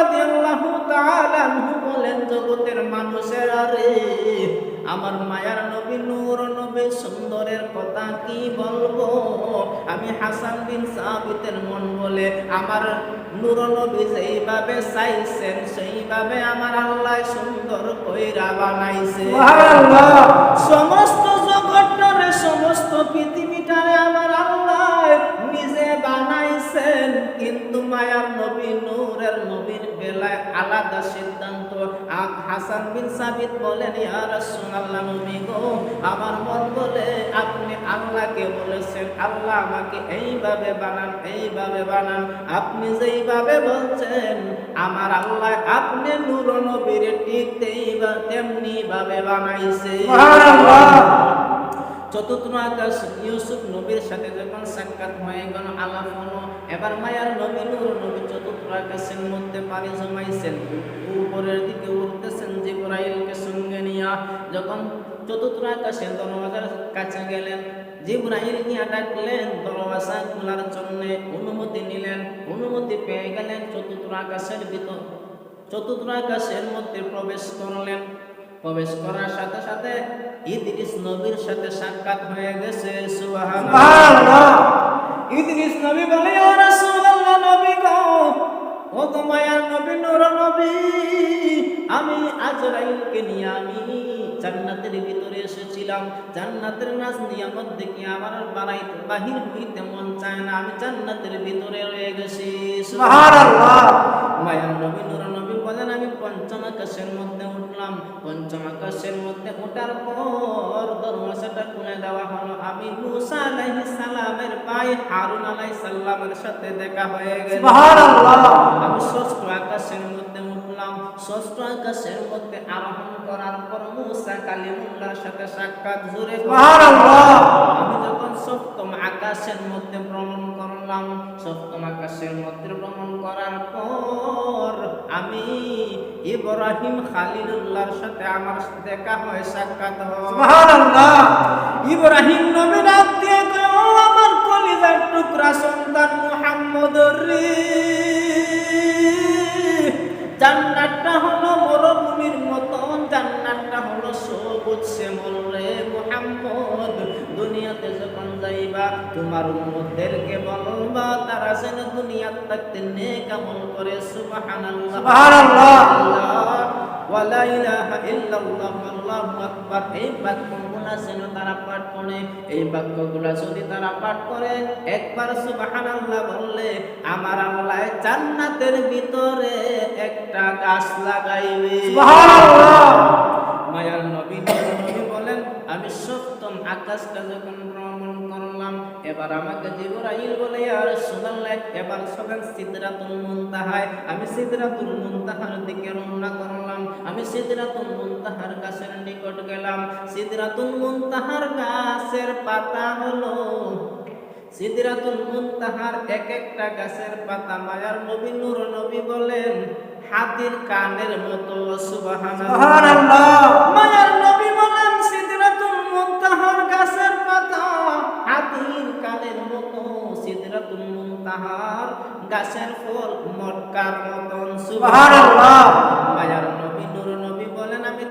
রাদিয়াল্লাহু তাআলা বলেন জগতের মানুষের আরে আমার মায়ার নবী নূর নবী সুন্দরের কথা কি বলব? আমি হাসান বিন সাবিতের মন বলে আমার নূর নবী যেইভাবে চাইছেন সেইভাবে আমার আল্লাহ সুন্দর কইরা বানাইছে। সমস্ত বানাইছেন কিন্তু মায়ার নবী নূরের নবীর বেলায় আলাদা সিদ্ধান্ত। হাসান বিন সাবিত বলেন, ইয়া রাসূলুল্লাহ নবী গো, আমার মন বলে আপনি আল্লাহকে বলেছেন। আল্লাহ আমাকে এইভাবে বানান এইভাবে বানান। আপনি যেইভাবে বলছেন, আমার আল্লাহ আপনি নূর নবীর ঠিক তেমনি ভাবে বানাইছে। সুবহানাল্লাহ। চতুর্থ আকাশ ইউসুফ নবীর সাথে যখন সাক্ষাৎ হয়ে গেল আলাপ হলো। এবার মায়ার নবী নূর নবী চতুর্থ আকাশের মধ্যে পানি জমাইছেন। উপরের দিকে উঠতেছেন জিব্রাইলকে সঙ্গে নিয়া। যখন চতুর্থ আকাশের দরওয়াজার কাছে গেলেন, জিব্রাইল নিয়ে ডাকলেন, দরওয়াজা খোলার জন্য অনুমতি নিলেন। অনুমতি পেয়ে গেলেন চতুর্থ আকাশের ভিতর চতুর্থ আকাশের মধ্যে প্রবেশ করলেন। প্রবেশ করার সাথে সাথে ইদ্রিস নবীর সাথে সাক্ষাৎ হয়ে গেছে। সুবহানাল্লাহ। ইদ্রিস নবী বলে ও রাসূলুল্লাহ নবী গো। ও তো মায়ার নবী নূর নবী। আমি আজরাইলকে নিয়ে আমি জান্নাতের ভিতরে এসেছিলাম। জান্নাতের নাজ নিয়ামত দেখে আমার বাড়াইতে বাহির হইতে মন চায় না। আমি জান্নাতের ভিতরে রয়ে গেছি। সুবহানাল্লাহ। মায়ার নবী নূর নবী। উঠলাম পঞ্চম আকাশের মধ্যে ওঠার পর দরওয়াজাটা খুলে দেওয়া হলো। আমি মুসা আলাইহিস সালামের ভাই হারুন আলাইহিস সালামের সাথে দেখা হয়ে গেল। সুবহানাল্লাহ। আমি ষষ্ঠ আকাশের মধ্যে উঠলাম। ষষ্ঠ আকাশের মধ্যে আরোহণ করার পর মুসা কালিমুল্লাহর সাথে সাক্ষাৎ জুড়ে সুবহানাল্লাহ। আমি ইব্রাহিম খালিলুল্লাহর সাথে আমার দেখা হয় সাক্ষাৎ হয় সুবহানাল্লাহ। ইব্রাহিম নবী ডাক দিয়ে "ও আমার কলিজার টুকরা সন্তান মুহাম্মদ রে। দুনিয়াতে যখন যাইবা তোমার উম্মতদেরকে বলবা তারা যেন দুনিয়াত থাকতে নেক আমল করে। সুবহানাল্লাহ। সুবহানাল্লাহ। ওয়ালা ইলাহা ইল্লাল্লাহ আল্লাহু আকবার। এই বাক্যগুলা যেন তারা পাঠ করে এই বাক্যগুলা যদি তারা পাঠ করে একবার সুবহানাল্লাহ বললে আমার আল্লাহ জান্নাতের ভিতরে একটা গাছ লাগাইবে। সুবহানাল্লাহ। মায়ার নবী নূর নবী বলেন আমি সপ্তম আকাশটা যখন ভ্রমণ করলাম এবার আমাকে জিবরাইল বলে ইয়া রাসূলুল্লাহ এবার সকাল সিদরাতুল মুনতাহায় আমি সিদরাতুল মুনতাহার দিকে রওনা করলাম। আমি সিদরাতুল মুনতাহার গাছের নিকট গেলাম। সিদরাতুল মুনতাহার গাছের পাতা হলো সিদরাতুল মুনতাহার এক একটা গাছের পাতা। মায়ার নবী নূর নবী বলেন হাতির কানের মতো সুবহানাল্লাহ। সুবহানাল্লাহ। মায়ার নবী তোমার গাছের ফল মটকার মতন। সুবাহ মায়ার নবী নূর নবী বলেন আমি